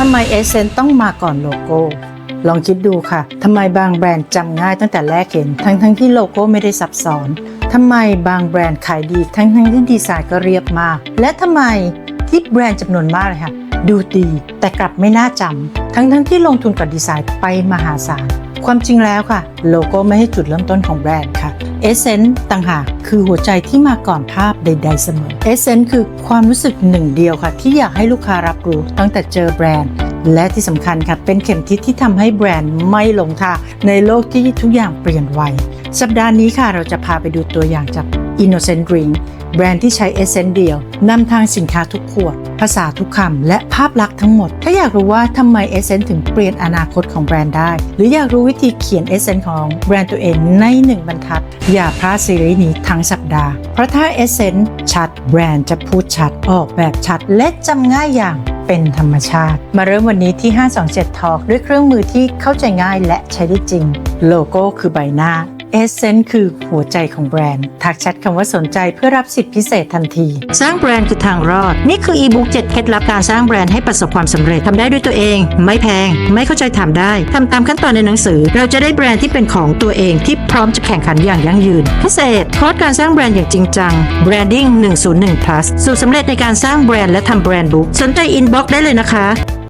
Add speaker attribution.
Speaker 1: ทำไมเอเซนต้องมาก่อนโลโก้ ลองคิดดูค่ะ ทำไมบางแบรนด์จำง่ายตั้งแต่แรกเห็น ทั้งทั้งๆที่โลโก้ไม่ได้ซับซ้อน ทำไมบางแบรนด์ขายดี ทั้งทั้งๆที่ดีไซน์ก็เรียบมาก และทำไมที่แบรนด์จำนวนมากเลยค่ะ ดูดีแต่กลับไม่น่าจำทั้งทั้งที่ลงทุนกับดีไซน์ไปมหาศาล ความจริงแล้วค่ะ โลโก้ไม่ใช่จุดเริ่มต้นของแบรนด์ค่ะเอเซนต์ต่างหากคือหัวใจที่มาก่อนภาพใด ๆ เสมอเอเซนต์คือความรู้สึกหนึ่งเดียวค่ะ ที่อยากให้ลูกค้ารับรู้ตั้งแต่เจอแบรนด์ และที่สำคัญค่ะ เป็นเข็มทิศที่ทำให้แบรนด์ไม่หลงทางในโลกที่ทุกอย่างเปลี่ยนไวสัปดาห์นี้ค่ะเราจะพาไปดูตัวอย่างจาก Innocent Drink แบรนด์ที่ใช้เอเซนเดียวนำทางสินค้าทุกขวด ภาษาทุกคำ และภาพลักษณ์ทั้งหมด ถ้าอยากรู้ว่าทำไมเอเซนถึงเปลี่ยนอนาคตของแบรนด์ได้ หรืออยากรู้วิธีเขียนเอเซนของแบรนด์ตัวเองในหนึ่งบรรทัด อย่าพลาดซีรีส์นี้ทั้งสัปดาห์ เพราะถ้าเอเซนชัดแบรนด์จะพูดชัดออกแบบชัด และจำง่ายอย่างเป็นธรรมชาติ มาเริ่มวันนี้ที่ 527 Talk ด้วยเครื่องมือที่เข้าใจง่ายและใช้ได้จริง โลโก้คือใบหน้า เอเซนต์คือหัวใจของแบรนด์ ทักแชทคำว่าสนใจเพื่อรับสิทธิพิเศษทันที
Speaker 2: สร้างแบรนด์คือทางรอด นี่คืออีบุ๊ก7เคล็ดลับการสร้างแบรนด์ให้ประสบความสำเร็จทำได้ด้วยตัวเอง ไม่แพง ไม่เข้าใจทำได้ทำตามขั้นตอนในหนังสือ เราจะได้แบรนด์ที่เป็นของตัวเองที่พร้อมจะแข่งขันอย่างยั่งยืน พิเศษคอร์สการสร้างแบรนด์อย่างจริงจัง Branding 101 plus สูตรสำเร็จในการสร้างแบรนด์และทำแบรนด์บุ๊กสนใจอินบ็อกได้เลยนะคะ